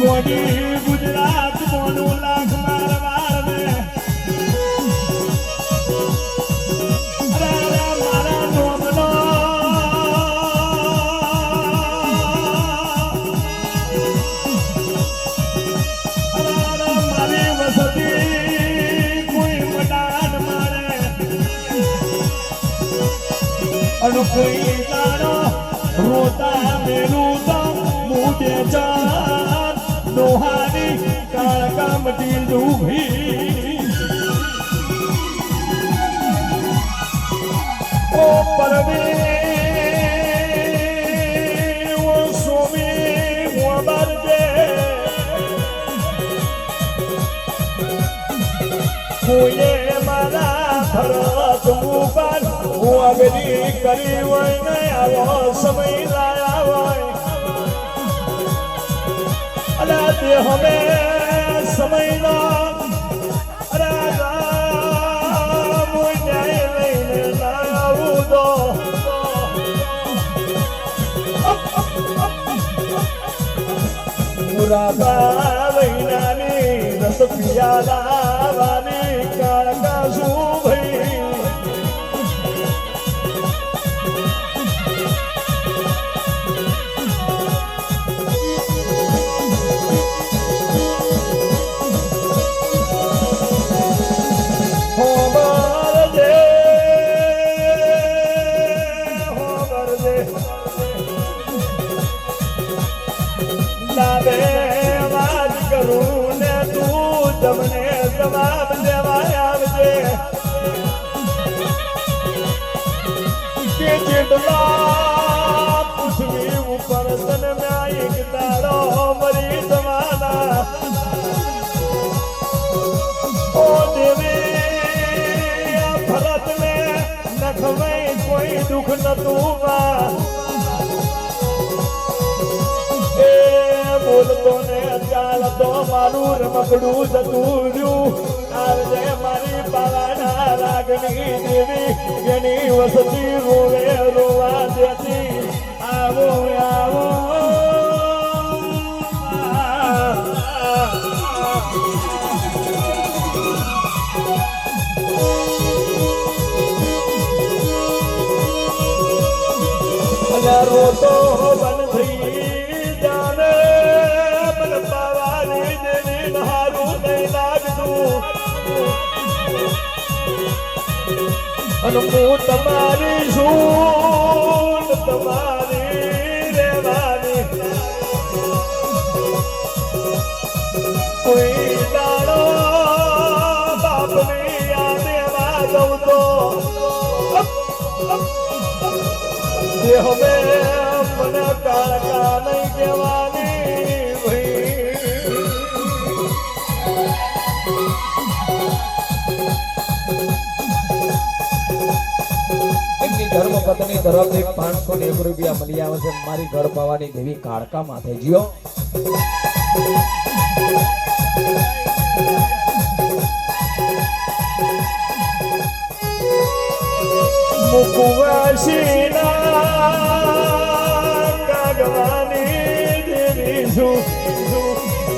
ગુજરાત મોનું લાખ કોઈ મડાન મારે અને કોઈ જાણો રોતા મેલું તો મૂટે ચાર દોહાની કાળકા મટી ડૂબી ઓ પરવે ઓ સોમી મોબર દે ભરત ઉપર વાગડી કરી હોય આવો સમય લાયા. તે હવે સમયના મુરાદા વૈનાની રસ પિયા વાની કોઈ દુઃખ નતું વા એ બોલતો ને ચાલતો મારું મારી પાવાના રાગની દેવી વસતી રોવે રોવા દેતી. આવો આવો રોતો બંધ થઈ જાને મન તમારી શું તમારી રેવાની કોઈ દાડો બાપની યાદ એવા દઉં તો દેહ મને કહેવાની ભઈ તરફથી પાંચસો ને એક રૂપિયા મળી આવે છે. મારી ઘર પાવાની દેવી કાળકા માથે જીઓ. મુકુવાસીના કાગવાની દેવી છું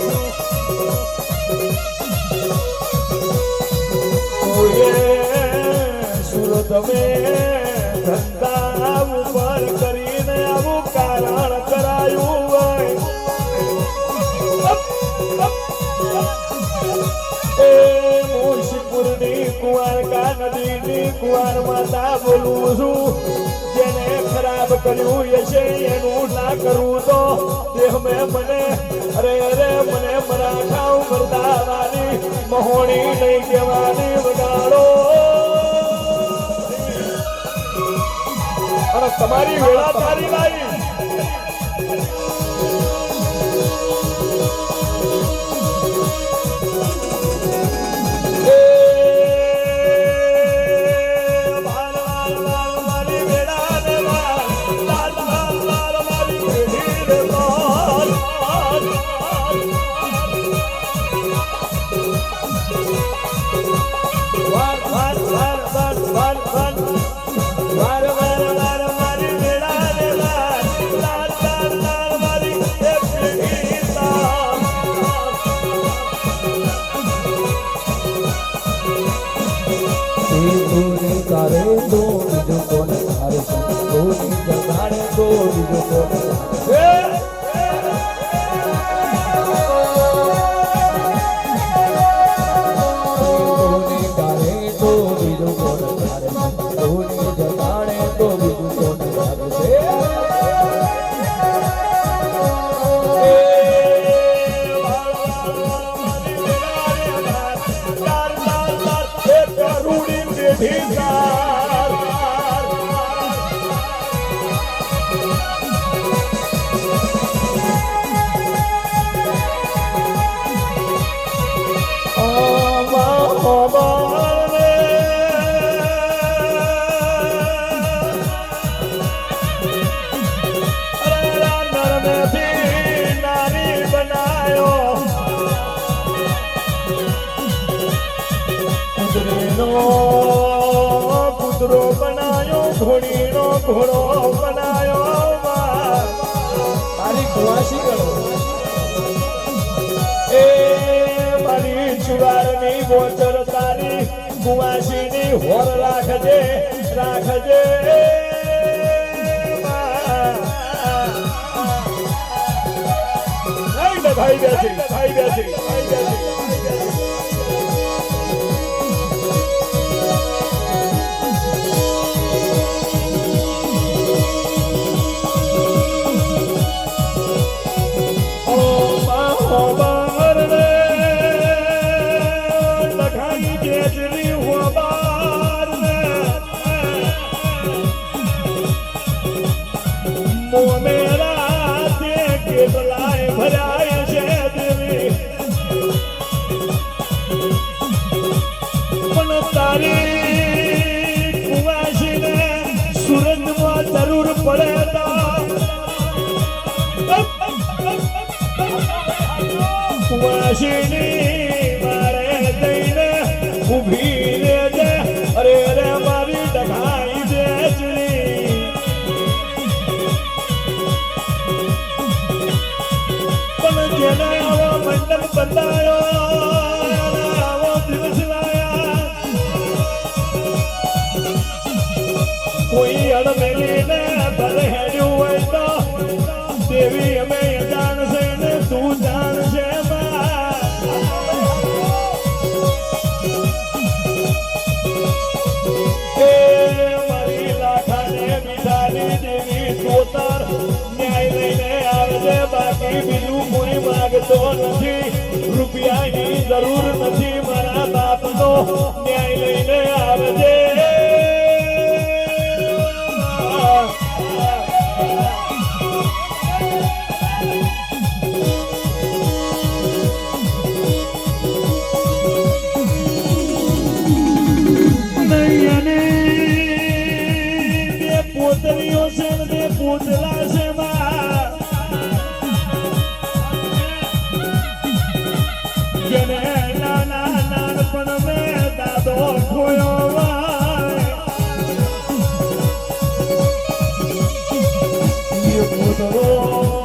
કોઈએ સુરત મેં ધંધા નદી નદીની કુંવાર માતા બોલું છું. જેને ખરાબ કર્યું હશે એનું ના કરવું તો દેહ મેં મને, અરે અરે મને મરા ખાવ મરદાવાની, મહોણી નહીં કહેવાની વગાડો અને તમારી વેળા તારી લાવી ગોરી જગાડે ગોરી જગાડે He's ઘોડો બનાયો મારી ખુવાસી કરો એ મારી જુવારની બોચર તારી કુવાસીની હોર રાખજે રાખજે ભાઈ બેસી ભાઈ બેસી ભાઈ બેસી. cantaron Oh.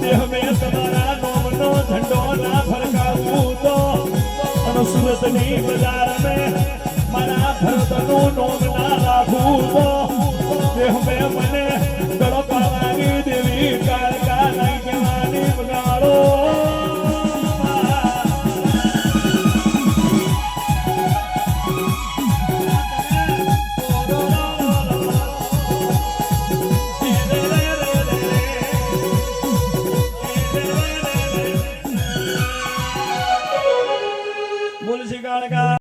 તે અમે તમારા નોમનો ઝંડો ના ફરકાવું તો. અને સુરતની બજાર મે મારા ભરતનું નોમ ના રાખવું તો. મને